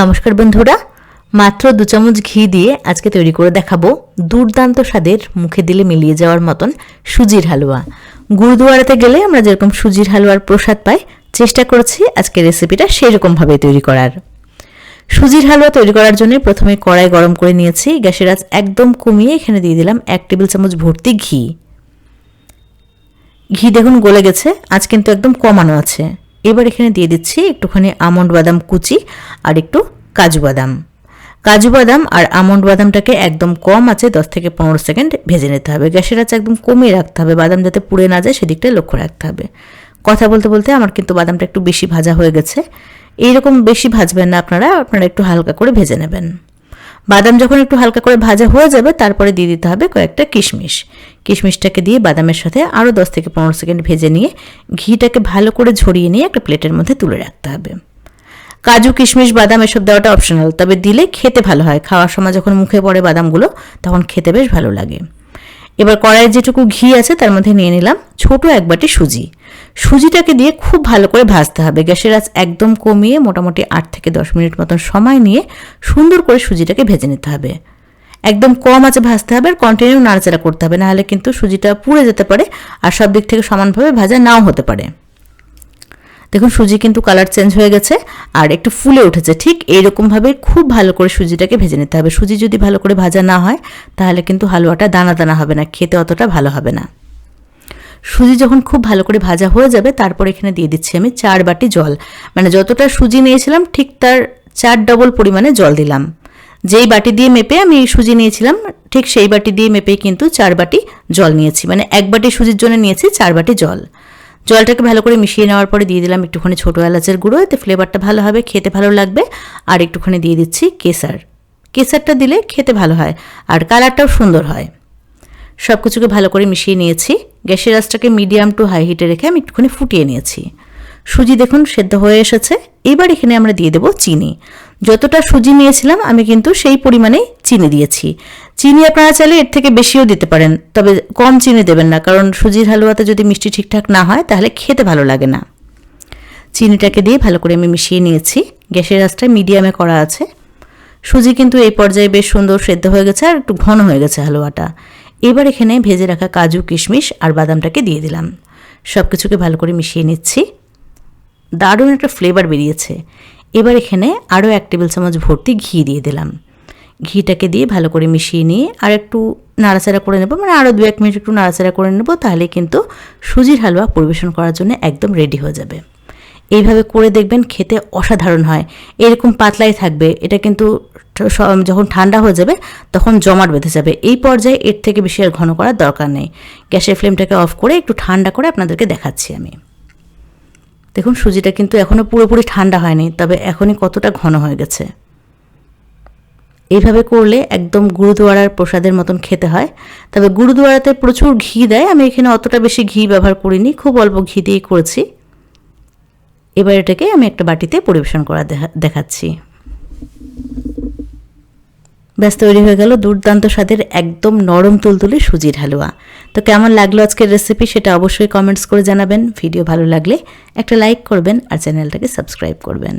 নমস্কার বন্ধুরা। মাত্র দু চামচ ঘি দিয়ে আজকে তৈরি করে দেখাবো দুর্দান্ত স্বাদের মুখে দিলে মিলিয়ে যাওয়ার মতন সুজির হালুয়া। গুরুদুয়ারাতে গেলে আমরা যেরকম সুজির হালুয়ার প্রসাদ পাই, চেষ্টা করেছি আজকে রেসিপিটা সেরকমভাবে তৈরি করার। সুজির হালুয়া তৈরি করার জন্য প্রথমে কড়াই গরম করে নিয়েছি, গ্যাসের আঁচ একদম কমিয়ে এখানে দিয়ে দিলাম এক টেবিল চামচ ভর্তি ঘি। ঘি দেখুন গলে গেছে আজ কিন্তু একদম কমানো আছে। এবার এখানে দিয়ে দিচ্ছি একটুখানি আমন্ড বাদাম কুচি আর একটু কাজু বাদাম। কাজু বাদাম আর আমন্ড বাদামটাকে একদম কম আছে, দশ থেকে পনেরো সেকেন্ড ভেজে নিতে হবে। গ্যাসের আছে একদম কমিয়ে রাখতে হবে, বাদাম যাতে পুড়ে না যায় সেদিকটা লক্ষ্য রাখতে হবে। কথা বলতে বলতে আমার কিন্তু বাদামটা একটু বেশি ভাজা হয়ে গেছে। এইরকম বেশি ভাজবেন না আপনারা আপনারা একটু হালকা করে ভেজে নেবেন। বাদাম যখন একটু হালকা করে ভাজা হয়ে যাবে, তারপরে দিয়ে দিতে হবে কয়েকটা কিশমিশ। কিশমিশটাকে দিয়ে বাদামের সাথে আরও দশ থেকে পনেরো সেকেন্ড ভেজে নিয়ে ঘিটাকে ভালো করে ঝরিয়ে নিয়ে একটা প্লেটের মধ্যে তুলে রাখতে হবে। কাজু, কিশমিশ, বাদাম এসব দেওয়াটা অপশনাল তবে দিলে খেতে ভালো হয়। খাওয়ার সময় যখন মুখে পড়ে বাদামগুলো, তখন খেতে বেশ ভালো লাগে। এবার কড়াইয়ের যেটুকু ঘি আছে তার মধ্যে নিয়ে নিলাম ছোট এক বাটি সুজি। সুজিটাকে দিয়ে খুব ভালো করে ভাজতে হবে। গ্যাসের আঁচ একদম কমিয়ে মোটামুটি আট থেকে দশ মিনিট মতন সময় নিয়ে সুন্দর করে সুজিটাকে ভেজে নিতে হবে। একদম কম আছে ভাজতে হবে আর কন্টিনিউ নাড়াচাড়া করতে হবে। নাহলে কিন্তু সুজিটা পুড়ে যেতে পারে আর সব দিক থেকে সমানভাবে ভাজা নাও হতে পারে। দেখুন, সুজি কিন্তু কালার চেঞ্জ হয়ে গেছে আর একটু ফুলে উঠেছে। ঠিক এইরকমভাবে খুব ভালো করে সুজিটাকে ভেজে নিতে হবে। সুজি যদি ভালো করে ভাজা না হয়, তাহলে কিন্তু হালুয়াটা দানা দানা হবে না, খেতে অতটা ভালো হবে না। সুজি যখন খুব ভালো করে ভাজা হয়ে যাবে, তারপর এখানে দিয়ে দিচ্ছি আমি চার বাটি জল। মানে যতটা সুজি নিয়েছিলাম, ঠিক তার চার ডবল পরিমাণে জল দিলাম। যেই বাটি দিয়ে মেপে আমি সুজি নিয়েছিলাম, ঠিক সেই বাটি দিয়ে মেপে কিন্তু চার বাটি জল নিয়েছি। মানে এক বাটি সুজির জন্য নিয়েছি, চার বাটি জল। জলটাকে ভালো করে মিশিয়ে নেওয়ার পরে দিয়ে দিলাম একটুখানি ছোটো এলাচের গুঁড়ো, এতে ফ্লেভারটা ভালো হবে, খেতে ভালো লাগবে। আর একটুখানি দিয়ে দিচ্ছি কেসার। কেসারটা দিলে খেতে ভালো হয়, আর কালারটাও সুন্দর হয়। সব কিছুকে ভালো করে মিশিয়ে নিয়েছি। গ্যাসের আঁচটাকে মিডিয়াম টু হাই হিটে রেখে আমি একটুখানি ফুটিয়ে নিয়েছি। সুজি দেখুন, সেদ্ধ হয়ে এসেছে। এবার এখানে আমরা দিয়ে দেবো চিনি। যতটা সুজি নিয়েছিলাম, আমি কিন্তু সেই পরিমাণেই চিনি দিয়েছি। চিনি আপনারা চাইলে এর থেকে বেশিও দিতে পারেন, তবে কম চিনি দেবেন না, কারণ সুজির হালুয়াতে যদি মিষ্টি ঠিকঠাক না হয়, তাহলে খেতে ভালো লাগে না। চিনিটাকে দিয়ে ভালো করে আমি মিশিয়ে নিয়েছি। গ্যাসের আঁচটা মিডিয়ামে করা আছে। সুজি কিন্তু এই পর্যায়ে বেশ সুন্দর সেদ্ধ হয়ে গেছে আর একটু ঘন হয়ে গেছে হালুয়াটা। এবার এখানে ভেজে রাখা কাজু, কিশমিশ আর বাদামটাকে দিয়ে দিলাম। সব কিছুকে ভালো করে মিশিয়ে নিচ্ছি। দারুণ একটা ফ্লেভার বেরিয়েছে। এবার এখানে আরও এক টেবিল চামচ ভর্তি ঘি দিয়ে দিলাম। ঘিটাকে দিয়ে ভালো করে মিশিয়ে নিয়ে আর একটু নাড়াচাড়া করে নেব। মানে আরও দু এক মিনিট একটু নাড়াচাড়া করে নেব, তাহলে কিন্তু সুজির হালুয়া পরিবেশন করার জন্য একদম রেডি হয়ে যাবে। এইভাবে করে দেখবেন খেতে অসাধারণ হয়। এরকম পাতলাই থাকবে, এটা কিন্তু যখন ঠান্ডা হয়ে যাবে তখন জমাট বেঁধে যাবে। এই পর্যায়ে এর থেকে বেশি আর ঘন করার দরকার নেই। গ্যাসের ফ্লেমটাকে অফ করে একটু ঠান্ডা করে আপনাদেরকে দেখাচ্ছি আমি। দেখুন সুজিটা কিন্তু এখনও পুরোপুরি ঠান্ডা হয়নি, তবে এখনই কতটা ঘন হয়ে গেছে। এইভাবে করলে একদম গুরুদুয়ারার প্রসাদের মতন খেতে হয়। তবে গুরুদুয়ারাতে প্রচুর ঘি দেয়, আমি এখানে অতটা বেশি ঘি ব্যবহার করিনি, খুব অল্প ঘি দিয়েই করেছি। এবার এটাকে আমি একটা বাটিতে পরিবেশন করা দেখাচ্ছি। ব্যাস, তৈরি হয়ে গেল দুর্দান্ত স্বাদের একদম নরম তুলতুলে সুজির হালুয়া। তো কেমন লাগল আজকের রেসিপি সেটা অবশ্যই কমেন্টস করে জানাবেন। ভিডিও ভালো লাগলে একটা লাইক করবেন আর চ্যানেলটাকে সাবস্ক্রাইব করবেন।